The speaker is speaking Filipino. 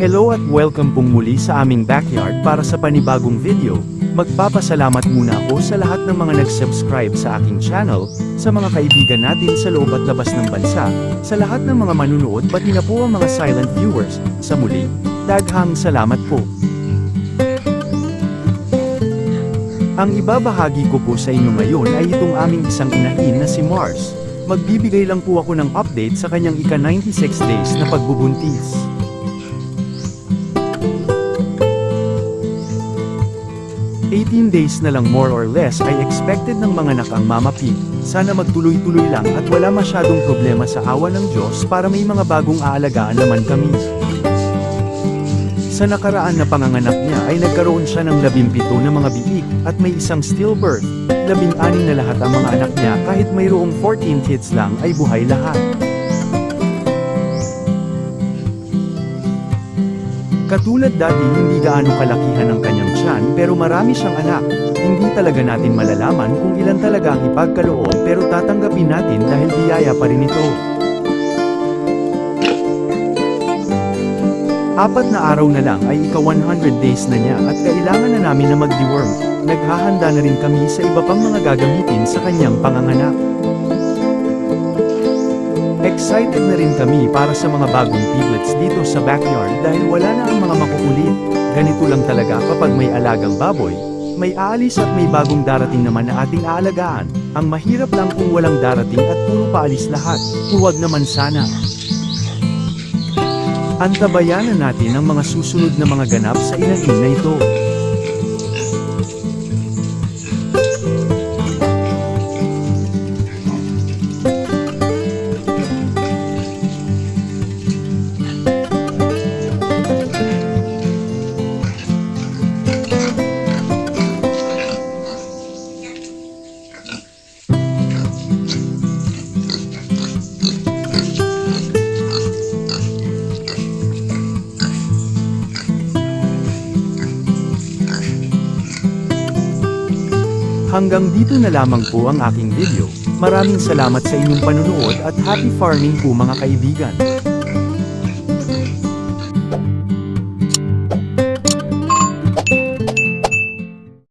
Hello at welcome pong muli sa aming backyard para sa panibagong video. Magpapasalamat muna ako sa lahat ng mga nag-subscribe sa aking channel, sa mga kaibigan natin sa loob at labas ng bansa, sa lahat ng mga manunood pati na po ang mga silent viewers. Sa muli, daghang salamat po. Ang ibabahagi ko po sa inyo ngayon ay itong aming isang inahin na si Mars. Magbibigay lang po ako ng update sa kanyang ika-96 days na pagbubuntis. Eighteen days na lang more or less ay expected ng mga anak ang Mama Pig. Sana magtuloy-tuloy lang at wala masyadong problema sa awa ng Diyos para may mga bagong aalagaan naman kami. Sa nakaraan na panganganak niya ay nagkaroon siya ng labimpito na mga biik at may isang stillbirth. Labing-anin na lahat ang mga anak niya kahit mayroong 14 kids lang ay buhay lahat. Katulad dati hindi gaano kalakihan pero marami siyang anak. Hindi talaga natin malalaman kung ilan talaga ang ipagkaloob pero tatanggapin natin dahil biyaya pa rin ito. Apat na araw na lang ay ika 100 days na niya at kailangan na namin na mag-deworm. Naghahanda na rin kami sa iba pang mga gagamitin sa kanyang panganganak. Excited na rin kami para sa mga bagong piglets dito sa backyard dahil wala na ang mga makukulit. Ganito lang talaga kapag may alagang baboy. May aalis at may bagong darating naman na ating aalagaan. Ang mahirap lang kung walang darating at puro paalis lahat. Huwag naman sana. Antabayanan natin ang mga susunod na mga ganap sa inahin na ito. Hanggang dito na lamang po ang aking video. Maraming salamat sa inyong panunood at happy farming po mga kaibigan.